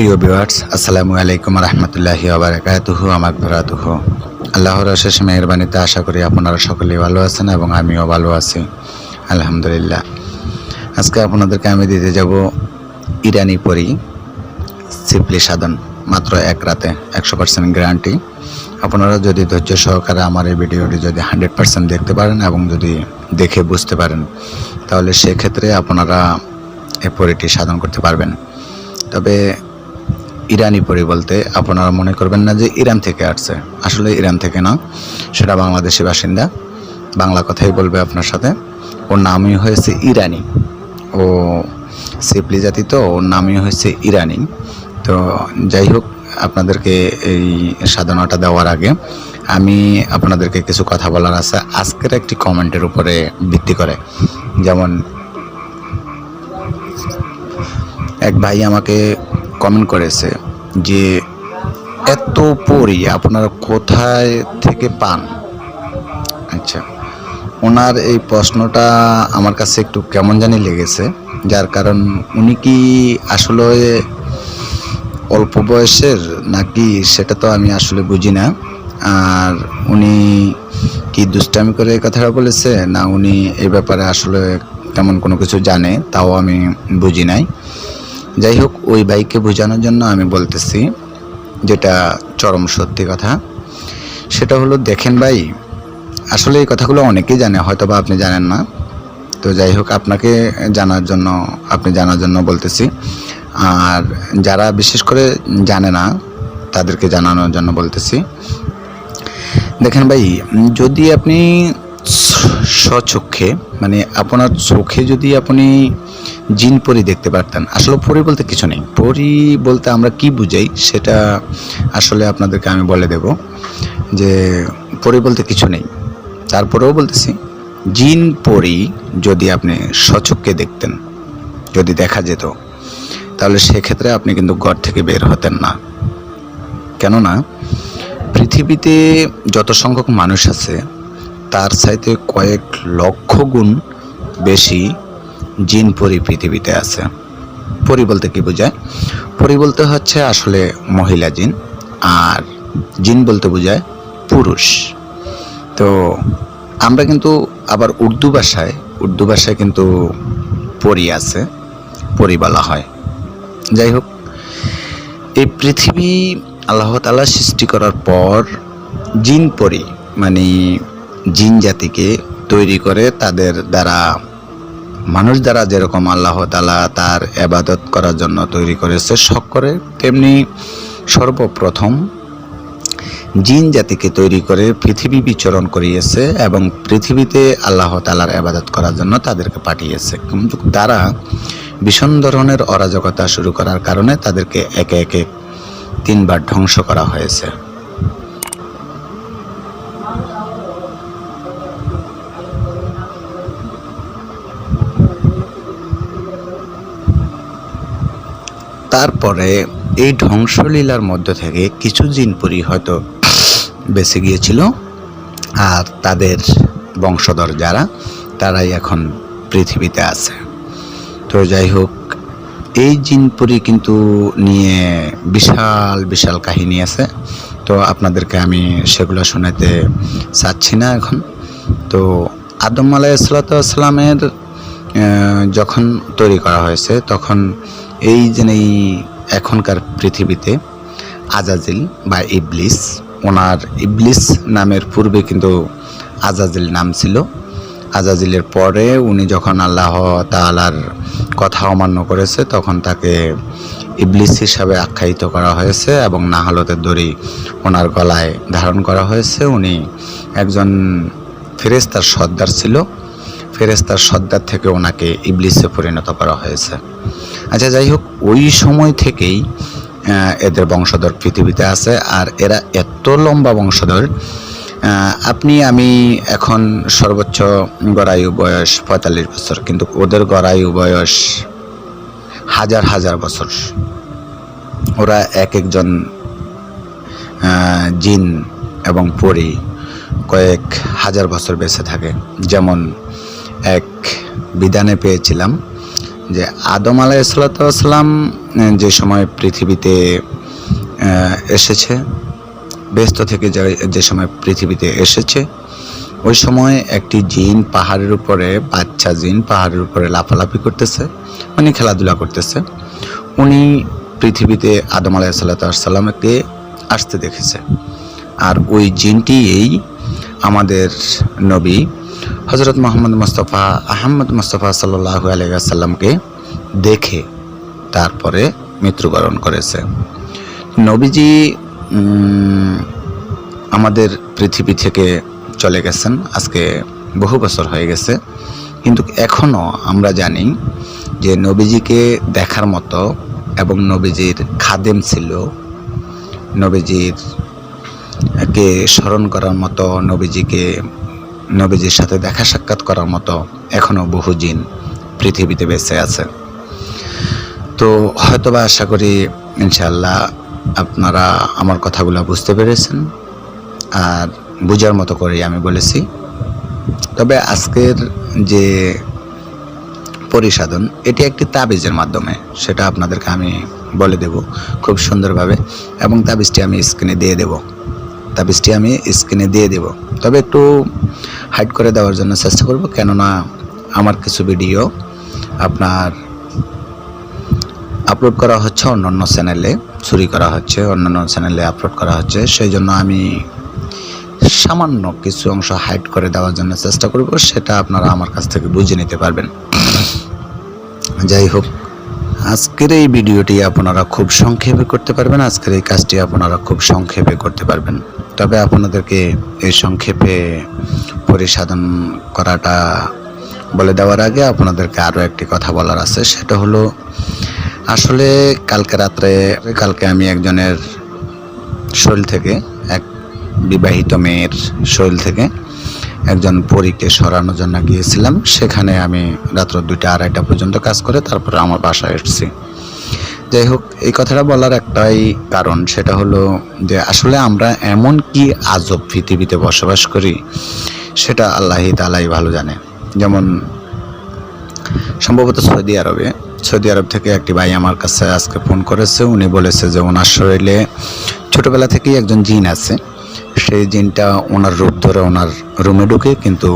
প্রিয় ভিউয়ার্স আসসালামু আলাইকুম রহমতুল্লাহি আবরাকাতুহু আমার ভরাতুহু। আল্লাহর অশেষ মেহরবানিতে আশা করি আপনারা সকলে ভালো আছেন এবং আমিও ভালো আছি। আলহামদুলিল্লাহ। আজকে আপনাদেরকে আমি দিতে যাব ইরানি পরি, সিপলি সাধন, মাত্র এক রাতে, একশো পার্সেন্ট গ্যারান্টি আপনারা যদি ধৈর্য সহকারে আমার এই ভিডিওটি যদি হান্ড্রেড পার্সেন্ট দেখতে পারেন এবং যদি দেখে বুঝতে পারেন, তাহলে সেক্ষেত্রে আপনারা এই পরিটি সাধন করতে পারবেন। তবে ইরানি পরি বলতে আপনারা মনে করবেন না যে ইরান থেকে আসছে। আসলে ইরান থেকে না, সেটা বাংলাদেশি বাসিন্দা। বাংলা কথাই বলবে আপনার সাথে। ওর নামই হয়েছে ইরানি। ও সিপলি জাতি তো, ওর নামই হয়েছে ইরানি। তো যাই হোক, আপনাদেরকে এই সাধনাটা দেওয়ার আগে আমি আপনাদেরকে কিছু কথা বলার আছে আজকের একটি কমেন্টের উপরে ভিত্তি করে। যেমন, এক ভাই আমাকে কমেন্ট করেছে যে, এত পরি, আপনারা কোথায় থেকে পান? আচ্ছা ওনার এই প্রশ্নটা আমার কাছে একটু কেমন জানি লেগেছে, যার কারণ উনি কি আসলে অল্প বয়সের, নাকি সেটা তো আমি আসলে বুঝি না? আর উনি কি দুষ্টামি করে এই কথাটা বলেছে, না উনি এই ব্যাপারে আসলে তেমন কোনো কিছু জানে, তাও আমি বুঝি নাই। যাই হোক ওই বাইককে বোঝানোর জন্য আমি বলতেছি, যেটা চরম সত্যি কথা। সেটা হলো, দেখেন ভাই, আসলে এই কথাগুলো অনেকেই জানে হয়তো বা আপনি জানেন না। তো যাই হোক আপনাকে জানার জন্য, আপনি জানার জন্য বলতেছি। আর যারা বিশেষ করে জানে না, তাদেরকে জানানোর জন্য বলতেছি। দেখেন ভাই, যদি আপনি স্বচক্ষে মানে আপনার চোখে যদি আপনি জিন পরি দেখতে পারতেন। আসলে পরি বলতে কিছু নেই। পরি বলতে আমরা কি বুঝাই সেটা আসলে আপনাদেরকে আমি বলে দেব যে পরি বলতে কিছু নেই। তারপরেও বলতেছি, জিন পরি যদি আপনি স্বচক্ষে দেখতেন, যদি দেখা যেত, তাহলে সেক্ষেত্রে আপনি কিন্তু ঘর থেকে বের হতেন না। কেননা পৃথিবীতে যত সংখ্যক মানুষ আছে, তার চাইতে কয়েক লক্ষ গুণ বেশি জিন পরি পৃথিবীতে আছে। পরি বলতে কি বোঝায়? পরি বলতে হচ্ছে আসলে মহিলা জিন, আর জিন বলতে বোঝায় পুরুষ। তো আমরা কিন্তু আবার উর্দু ভাষায় উর্দু ভাষায় কিন্তু পরি আছে, পরি বলা হয়। যাই হোক, এই পৃথিবী আল্লাহ তালা সৃষ্টি করার পর জিন পরি মানে জিন জাতিকে তৈরি করে তাদের দ্বারা মানুষ দ্বারা যেরকম আল্লাহ তালা তার এবাদত করার জন্য তৈরি করেছে শখ তেমনি সর্বপ্রথম জিন জাতিকে তৈরি করে পৃথিবী বিচরণ করিয়েছে এবং পৃথিবীতে আল্লাহ তালার আবাদত করার জন্য তাদেরকে পাঠিয়েছে। কিন্তু তারা ভীষণ ধরনের অরাজকতা শুরু করার কারণে তাদেরকে একে একে তিনবার ধ্বংস করা হয়েছে। তারপরে এই ধ্বংসলীলার মধ্য থেকে কিছু দিন জিনপুরি হয়তো বেঁচে গিয়েছিল। আর তাদের বংশধর যারা, তারাই এখন পৃথিবীতে আছে। তো যাই হোক, এই জিনপুরি কিন্তু নিয়ে বিশাল বিশাল কাহিনী আছে। তো আপনাদেরকে আমি সেগুলো শোনাতে চাচ্ছি না এখন। তো আদম আলাইসালামের যখন তৈরি করা হয়েছে, তখন এই যে এই এখনকার পৃথিবীতে আজাজিল বা ইবলিস, ওনার ইবলিস নামের পূর্বে কিন্তু আজাজিল নাম ছিল। আজাজিলের পরে উনি যখন আল্লাহ তালার কথা অমান্য করেছে, তখন তাকে ইবলিস হিসাবে আখ্যায়িত করা হয়েছে এবং নাহালতের দড়ি ওনার গলায় ধারণ করা হয়েছে। উনি একজন ফেরেস্তার সর্দার ছিল। ফেরেস্তার সর্দার থেকে ওনাকে ইবলিসে পরিণত করা হয়েছে। আচ্ছা যাই হোক ওই সময় থেকেই এদের বংশধর পৃথিবীতে আছে, আর এরা এত লম্বা বংশধর আপনি, আমি এখন সর্বোচ্চ গড়ায়ু বয়স পঁয়তাল্লিশ বছর, কিন্তু ওদের গড়ায়ু বয়স হাজার হাজার বছর। ওরা এক একজন জিন এবং পরি কয়েক হাজার বছর বেঁচে থাকে, যেমন এক বিধানে পেয়েছিলাম যে আদম আলাইসালাম যে সময় পৃথিবীতে এসেছে, ব্যস্ত থেকে যে- সময় পৃথিবীতে এসেছে, ওই সময় একটি জিন পাহাড়ের উপরে, বাচ্চা জিন পাহাড়ের উপরে লাফালাফি করতেছে মানে খেলাধুলা করতেছে। উনি পৃথিবীতে আদম আলাইসাল্লামকে আসতে দেখেছে। আর ওই জিনটি এই আমাদের নবী হজরত মোহাম্মদ মুস্তফা, আহমদ মুস্তফা সাল্লাহ আলাইসাল্লামকে দেখে তারপরে মৃত্যুবরণ করেছে। নবীজি আমাদের পৃথিবী থেকে চলে গেছেন। আজকে বহু বছর হয়ে গেছে। কিন্তু এখনও আমরা জানি যে নবীজিকে দেখার মতো এবং নবীজির খাদেম ছিল, নবীজির কে স্মরণ করার মতো নবীজিকে নবীজির সাথে দেখা সাক্ষাৎ করার মতো এখনও বহু জিন পৃথিবীতে বেঁচে আছে। তো হয়তোবা আশা করি ইনশাল্লাহ আপনারা আমার কথাগুলো বুঝতে পেরেছেন। আর বুঝার মতো করেই আমি বলেছি। তবে আজকের যে পরিসাধন, এটি একটি তাবিজের মাধ্যমে, সেটা আপনাদেরকে আমি বলে দেব খুব সুন্দরভাবে এবং তাবিজটি আমি স্ক্রিনে দিয়ে দেব। তাবিজটি আমি স্ক্রিনে দিয়ে দেব। তবে একটু হাইড করে দেওয়ার জন্য চেষ্টা করব, কেননা আমার কিছু ভিডিও আপনার আপলোড করা হচ্ছে, অন্যান্য চ্যানেলে চুরি করা হচ্ছে, অন্যান্য চ্যানেলে আপলোড করা হচ্ছে। সেই জন্য আমি সামান্য কিছু অংশ হাইড করে দেওয়ার জন্য চেষ্টা করব, সেটা আপনারা আমার কাছ থেকে বুঝে নিতে পারবেন। যাই হোক, আজকের এই ভিডিওটি আপনারা খুব সংক্ষেপে করতে পারবেন, আজকের এই কাজটি আপনারা খুব সংক্ষেপে করতে পারবেন। তবে আপনাদেরকে এই সংক্ষেপে পরিসাধন করাটা বলে দেওয়ার আগে আপনাদেরকে আরও একটি কথা বলার আছে, সেটা হলো, আসলে কালকে রাত্রে, কালকে আমি একজনের শরীর থেকে, এক বিবাহিত মেয়ের শরীর থেকে একজন পরীকে সরানোর জন্য গিয়েছিলাম। সেখানে আমি রাত্র দুইটা আড়াইটা পর্যন্ত কাজ করে তারপরে আমার বাসায় এসেছি। যাই হোক, এই কথাটা বলার একটাই কারণ, সেটা হলো যে আসলে আমরা এমন কি আজব পৃথিবীতে বসবাস করি, সেটা আল্লাহি তালাই ভালো জানে। যেমন সম্ভবত সৌদি আরবে, সৌদি আরব থেকে একটি ভাই আমার কাছে আজকে ফোন করেছে, উনি বলেছে যে ওনার শরীরে ছোটোবেলা থেকেই একজন জিন আছে। সেই জিনটা ওনার রূপ ধরে ওনার রুমে ঢুকে কিন্তু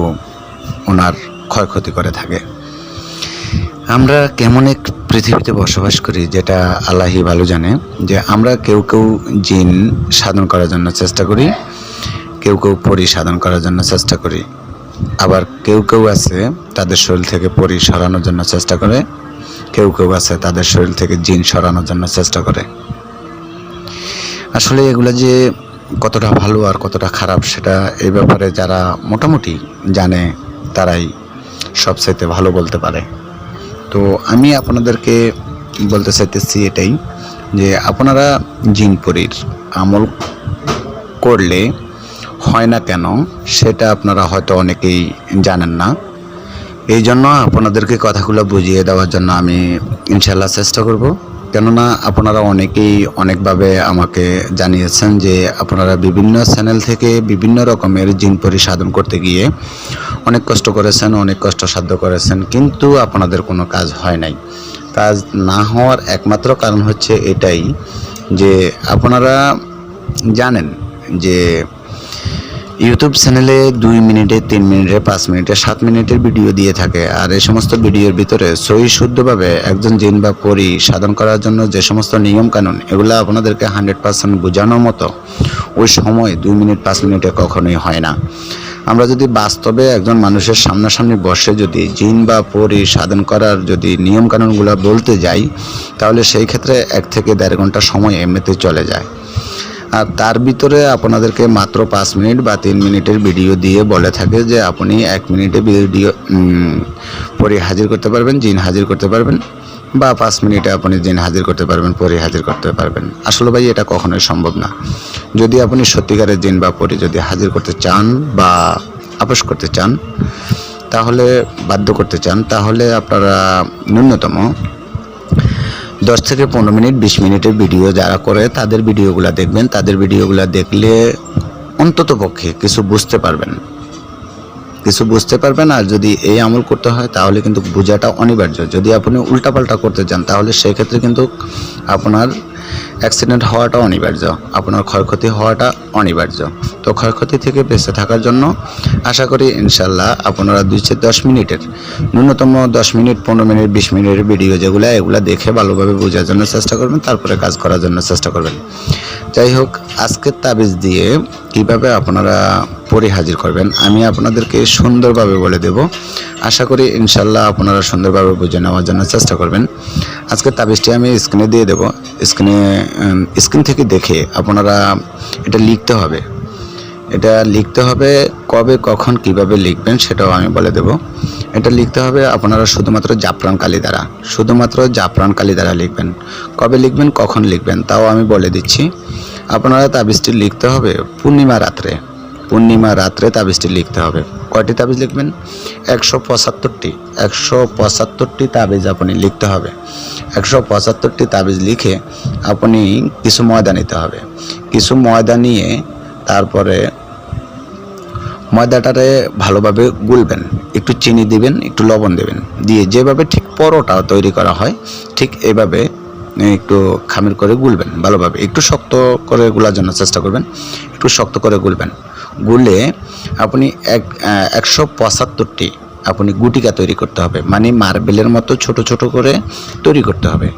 ওনার ক্ষয়ক্ষতি করে থাকে। আমরা কেমন এক পৃথিবীতে বসবাস করি যেটা আল্লাহি ভালো জানে, যে আমরা কেউ কেউ জিন সাধন করার জন্য চেষ্টা করি, কেউ কেউ পরি সাধন করার জন্য চেষ্টা করি। আবার কেউ কেউ আছে তাদের শরীর থেকে পরি সরানোর জন্য চেষ্টা করে, কেউ কেউ আছে তাদের শরীর থেকে জিন সরানোর জন্য চেষ্টা করে। আসলে এগুলো যে কতটা ভালো আর কতটা খারাপ সেটা এই ব্যাপারে যারা মোটামুটি জানে, তারাই সবচাইতে ভালো বলতে পারে। তো আমি আপনাদেরকে বলতে চাইতেছি এটাই যে আপনারা জিনপুরীর আমল করলে হয় না কেন, সেটা আপনারা হয়তো অনেকেই জানেন না। এই জন্য আপনাদেরকে কথাগুলো বুঝিয়ে দেওয়ার জন্য আমি ইনশাল্লাহ চেষ্টা করব। কেননা আপনারা অনেকেই অনেকভাবে আমাকে জানিয়েছেন যে আপনারা বিভিন্ন চ্যানেল থেকে বিভিন্ন রকমের জিন পরিসাধন করতে গিয়ে অনেক কষ্ট করেছেন, অনেক কষ্ট সাধ্য করেছেন, কিন্তু আপনাদের কোনো কাজ হয় নাই। কাজ না হওয়ার একমাত্র কারণ হচ্ছে এটাই যে আপনারা জানেন যে ইউটিউব চ্যানেলে দুই মিনিটে, তিন মিনিটে, পাঁচ মিনিটে, সাত মিনিটের ভিডিও দিয়ে থাকে। আর এই সমস্ত ভিডিওর ভিতরে সহি শুদ্ধভাবে একজন জিন বা পরি সাধন করার জন্য যে সমস্ত নিয়ম কানুন, এগুলো আপনাদেরকে হান্ড্রেড পার্সেন্ট বোঝানোর মতো ওই সময় দুই মিনিট, পাঁচ মিনিটে কখনোই হয় না। আমরা যদি বাস্তবে একজন মানুষের সামনাসামনি বসে যদি জিন বা পরি সাধন করার যদি নিয়ম কানুনগুলো বলতে যাই, তাহলে সেই ক্ষেত্রে এক থেকে দেড় ঘণ্টা সময় এমনিতে চলে যায়। আর তার ভিতরে আপনাদেরকে মাত্র পাঁচ মিনিট বা তিন মিনিটের ভিডিও দিয়ে বলে থাকে যে আপনি এক মিনিটে ভিডিও পরে হাজির করতে পারবেন, জিন হাজির করতে পারবেন। বা পাঁচ মিনিটে আপনি দিন হাজির করতে পারবেন, পরে হাজির করতে পারবেন। আসলে ভাই, এটা কখনোই সম্ভব না। যদি আপনি সত্যিকারের দিন বা পরে যদি হাজির করতে চান বা আপোষ করতে চান, তাহলে বাধ্য করতে চান, তাহলে আপনারা ন্যূনতম দশ থেকে পনেরো মিনিট, বিশ মিনিটের ভিডিও যারা করে, তাদের ভিডিওগুলো দেখবেন। তাদের ভিডিওগুলো দেখলে অন্তত পক্ষে কিছু বুঝতে পারবেন। কিছু বুঝতে পারবেন আর যদি এই আমল করতে হয়, তাহলে কিন্তু বোঝাটা অনিবার্য। যদি আপনি উল্টাপাল্টা করতে চান, তাহলে সেক্ষেত্রে কিন্তু আপনার অ্যাক্সিডেন্ট হওয়াটা অনিবার্য, আপনার ক্ষয়ক্ষতি হওয়াটা অনিবার্য। তো ক্ষয়ক্ষতি থেকে বেঁচে থাকার জন্য আশা করি ইনশাল্লাহ আপনারা দুই থেকে দশ মিনিটের, ন্যূনতম দশ মিনিট, পনেরো মিনিট, বিশ মিনিটের ভিডিও যেগুলো, এগুলো দেখে ভালোভাবে বোঝার জন্য চেষ্টা করবেন, তারপরে কাজ করার জন্য চেষ্টা করবেন। যাই হোক আজকের তাবিজ দিয়ে কীভাবে আপনারা পরে হাজির করবেন, আমি আপনাদেরকে সুন্দরভাবে বলে দেব। আশা করি ইনশাল্লাহ আপনারা সুন্দরভাবে বুঝে নেওয়ার জন্য চেষ্টা করবেন। আজকের তাবিজটি আমি স্ক্রিনে দিয়ে দেবো। স্ক্রিনে স্ক্রিন থেকে দেখে আপনারা এটা লিখতে হবে। এটা লিখতে হবে কবে, কখন, কীভাবে লিখবেন সেটাও আমি বলে দেব। এটা লিখতে হবে আপনারা শুধুমাত্র জাফরান কালি দ্বারা। শুধুমাত্র জাফরান কালি দ্বারা লিখবেন। কবে লিখবেন, কখন লিখবেন, তাও আমি বলে দিচ্ছি। আপনারা তাবিজটি লিখতে হবে পূর্ণিমা রাত্রে। পূর্ণিমা রাত্রে তাবিজটি লিখতে হবে। কয়টি তাবিজ লিখবেন? একশো পঁচাত্তরটি। একশো পঁচাত্তরটি তাবিজ আপনি লিখতে হবে। একশো পঁচাত্তরটি তাবিজ লিখে আপনি কিছু ময়দা নিতে হবে। কিছু ময়দা নিয়ে তারপরে ময়দাটারে ভালোভাবে গুলবেন। একটু চিনি দিবেন, একটু লবণ দেবেন। দিয়ে যেভাবে ঠিক পরোটা তৈরি করা হয়, ঠিক এভাবে একটু খামির করে গুলবেন ভালোভাবে। একটু শক্ত করে গুলার জন্য চেষ্টা করবেন। একটু শক্ত করে গুলবেন। গুলে আপনি এক একশো পঁচাত্তরটি আপনি গুটিকা তৈরি করতে হবে। মানে মার্বেলের মতো ছোট ছোট করে তৈরি করতে হবে।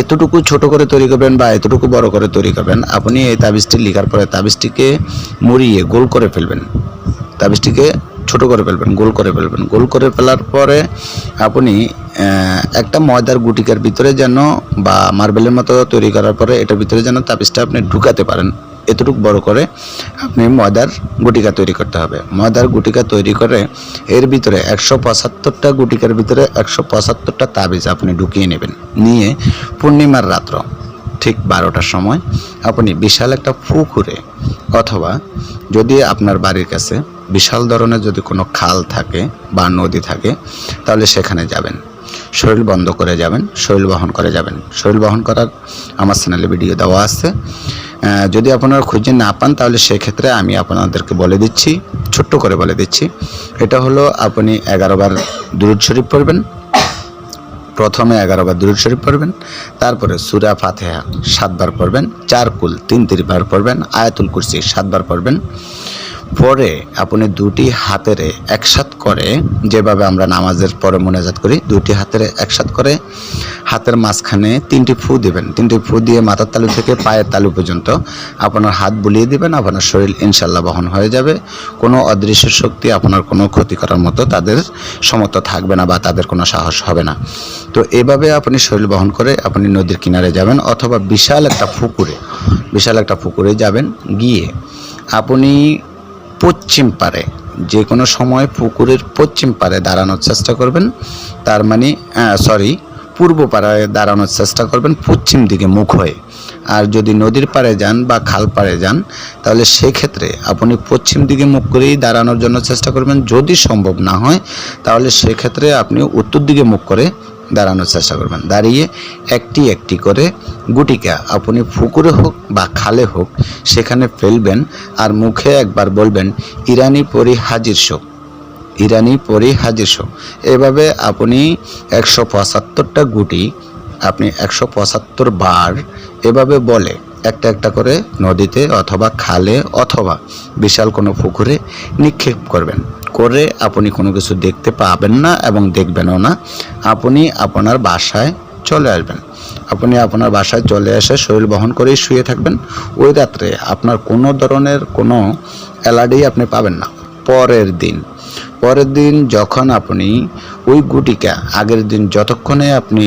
এতটুকু ছোট করে তৈরি করবেন বা এতটুকু বড় করে তৈরি করবেন, আপনি এই তাবিজটি লেখার পরে তাবিজটিকে মুড়িয়ে গোল করে ফেলবেন। তাবিজটিকে ছোট করে ফেলবেন, গোল করে ফেলবেন। গোল করে ফেলার পরে আপনি একটা ময়দার গুটিকার ভিতরে যেন বা মার্বেলের মতো তৈরি করার পরে এটার ভিতরে যেন তাবিজটা আপনি ঢুকাতে পারেন। এতটুকু বড় করে আপনি ময়দার গুটিকা তৈরি করতে হবে। ময়দার গুটিকা তৈরি করে এর ভিতরে একশো পঁচাত্তরটা গুটিকার ভিতরে একশো পঁচাত্তরটা তাবিজ আপনি ঢুকিয়ে নেবেন। নিয়ে পূর্ণিমার রাত্র ঠিক বারোটার সময় আপনি বিশাল একটা পুকুরে অথবা যদি আপনার বাড়ির কাছে বিশাল ধরনের যদি কোনো খাল থাকে বা নদী থাকে, তাহলে সেখানে যাবেন। শরীর বন্ধ করে যাবেন, শরীর বহন করে যাবেন। শরীর বহন করার আমার চ্যানেলে ভিডিও দেওয়া আছে। যদি আপনারা খুঁজে না পান, তাহলে সেক্ষেত্রে আমি আপনাদেরকে বলে দিচ্ছি, ছোট্ট করে বলে দিচ্ছি। এটা হলো আপনি এগারো বার দুরুদ শরীফ পড়বেন, প্রথমে এগারো বার দুরুদ শরীফ পড়বেন, তারপরে সুরা ফাতেহা সাতবার পড়বেন, চার কুল তিন তিনবার পড়বেন, আয়াতুল কুরসি সাতবার পড়বেন। পরে আপনি দুটি হাতের একসাথ করে, যেভাবে আমরা নামাজের পরে মোনাজাত করি, দুটি হাতের একসাথ করে হাতের মাঝখানে তিনটি ফু দিবেন। তিনটি ফু দিয়ে মাথার তালু থেকে পায়ের তালু পর্যন্ত আপনার হাত বুলিয়ে দিবেন, আপনার শরীর ইনশাল্লাহ বহন হয়ে যাবে। কোনো অদৃশ্য শক্তি আপনার কোনো ক্ষতি করার মতো তাদের সমর্থ থাকবে না বা তাদের কোনো সাহস হবে না। তো এভাবে আপনি শরীর বহন করে আপনি নদীর কিনারে যাবেন অথবা বিশাল একটা পুকুরে, বিশাল একটা পুকুরে যাবেন, গিয়ে আপনি পশ্চিম পারে। যে কোনো সময় পুকুরের পশ্চিম পারে দাঁড়ানোর চেষ্টা করবেন। তার মানে সরি পূর্ব পাড়ায় দাঁড়ানোর চেষ্টা করবেন পশ্চিম দিকে মুখ হয়ে। আর যদি নদীর পাড়ে যান বা খাল পাড়ে যান, তাহলে সেক্ষেত্রে আপনি পশ্চিম দিকে মুখ করেই দাঁড়ানোর জন্য চেষ্টা করবেন। যদি সম্ভব না হয়, তাহলে সেক্ষেত্রে আপনি উত্তর দিকে মুখ করে দাঁড়ানোর চেষ্টা করবেন। দাঁড়িয়ে একটি একটি করে গুটিকা আপনি পুকুরে হোক বা খালে হোক, সেখানে ফেলবেন আর মুখে একবার বলবেন, ইরানি পরি হাজির শো ইরানি পরি হাজির শো এভাবে আপনি একশো পঁচাত্তরটা গুটি, আপনি একশো পঁচাত্তর বার এভাবে বলে একটা একটা করে নদীতে অথবা খালে অথবা বিশাল কোনো পুকুরে নিক্ষেপ করবেন। করে আপনি কোনো কিছু দেখতে পাবেন না এবং দেখবেনও না। আপনি আপনার বাসায় চলে আসবেন। আপনি আপনার বাসায় চলে এসে শরীর বহন করেই শুয়ে থাকবেন। ওই রাত্রে আপনার কোনো ধরনের কোনো অ্যালার্জি আপনি পাবেন না। পরের দিন। পরের দিন যখন আপনি ওই গুটিকা আগের দিন যতক্ষণে আপনি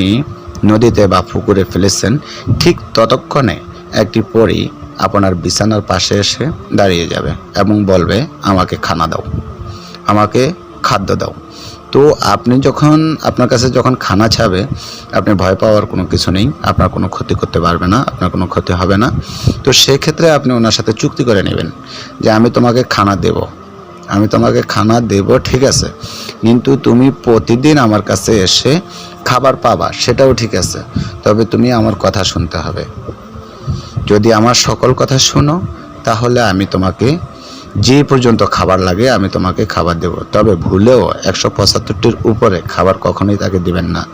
নদীতে বা পুকুরে ফেলেছেন, ঠিক ততক্ষণে একটি পরী আপনার বিছানার পাশে এসে দাঁড়িয়ে যাবে এবং বলবে, আমাকে খানা দাও। আমাকে খাদ্য দাও। তো আপনি যখন আপনার কাছে যখন খানা ছাবে আপনি ভয় পাওয়ার কোনো কিছু নেই, আপনার কোনো ক্ষতি করতে পারবে না, আপনার কোনো ক্ষতি হবে না। তো সেক্ষেত্রে আপনি ওনার সাথে চুক্তি করে নেবেন যে আমি তোমাকে খানা দেব। আমি তোমাকে খানা দেব, ঠিক আছে। কিন্তু তুমি প্রতিদিন আমার কাছে এসে খাবার পাবা, সেটাও ঠিক আছে। তবে তুমি আমার কথা শুনতে হবে। যদি আমার সকল কথা শুনো, তাহলে আমি তোমাকে যে পর্যন্ত খাবার লাগে আমি তোমাকে খাবার দেব। তবে ভুলেও একশো পঁচাত্তরটির উপরে খাবার কখনোই তাকে দিবেন না।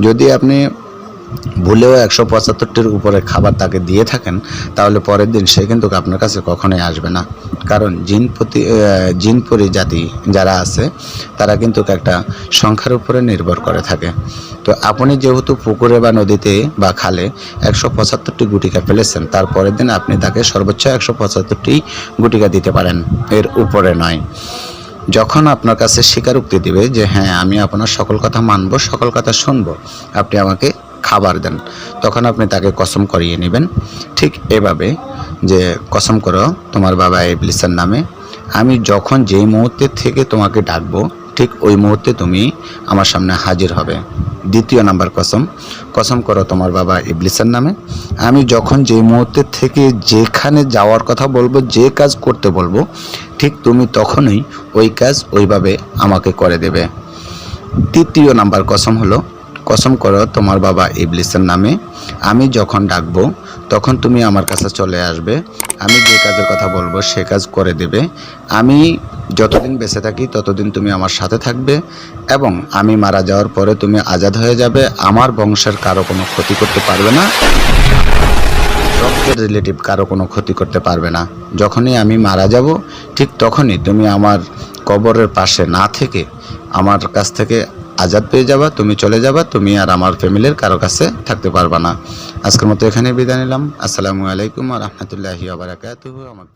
যদি আপনি ভুলেও একশো পঁচাত্তরটির উপরে খাবার তাকে দিয়ে থাকেন, তাহলে পরের দিন সে কিন্তু আপনার কাছে কখনোই আসবে না। কারণ জিন প্রতি জিন জাতি যারা আছে, তারা কিন্তু একটা সংখ্যার উপরে নির্ভর করে থাকে। তো আপনি যেহেতু পুকুরে বা নদীতে বা খালে একশো পঁচাত্তরটি গুটিকা ফেলেছেন, তার পরের দিন আপনি তাকে সর্বোচ্চ একশো পঁচাত্তরটি গুটিকা দিতে পারেন, এর উপরে নয়। যখন আপনার কাছে স্বীকারোক্তি দিবে যে হ্যাঁ আমি আপনার সকল কথা মানব, সকল কথা শুনব, আপনি আমাকে খাবার দেন, তখন আপনি তাকে কসম করিয়ে নেবেন। ঠিক এভাবে যে, কসম করো, তোমার বাবা ইবলিসের নামে, আমি যখন যেই মুহূর্তে থেকে তোমাকে ডাকবো, ঠিক ওই মুহূর্তে তুমি আমার সামনে হাজির হবে। দ্বিতীয় নাম্বার কসম কসম করো তোমার বাবা ইবলিসের নামে, আমি যখন যেই মুহূর্তে থেকে যেখানে যাওয়ার কথা বলব, যে কাজ করতে বলব, ঠিক তুমি তখনই ওই কাজ ওইভাবে আমাকে করে দেবে। তৃতীয় নাম্বার কসম হলো কসম করো, তোমার বাবা ইবলিসের নামে, আমি যখন ডাকবো, তখন তুমি আমার কাছে চলে আসবে। আমি যে কাজের কথা বলব, সে কাজ করে দেবে। আমি যতদিন বেঁচে থাকি, ততদিন তুমি আমার সাথে থাকবে এবং আমি মারা যাওয়ার পরে তুমি আজাদ হয়ে যাবে। আমার বংশের কারও কোনো ক্ষতি করতে পারবে না। রক্তের রিলেটিভ কারও কোনো ক্ষতি করতে পারবে না। যখনই আমি মারা যাব, ঠিক তখনই তুমি আমার কবরের পাশে না থেকে, আমার কাছ থেকে আজাদ পেয়ে যাবা, তুমি চলে যাবা, তুমি আর আমার ফ্যামিলির কারও কাছে থাকতে পারবা না। আজকের মতো এখানে বিদায় নিলাম। আসসালামু আলাইকুম রহমতুল্লাহি আবরাকাতুহু আমার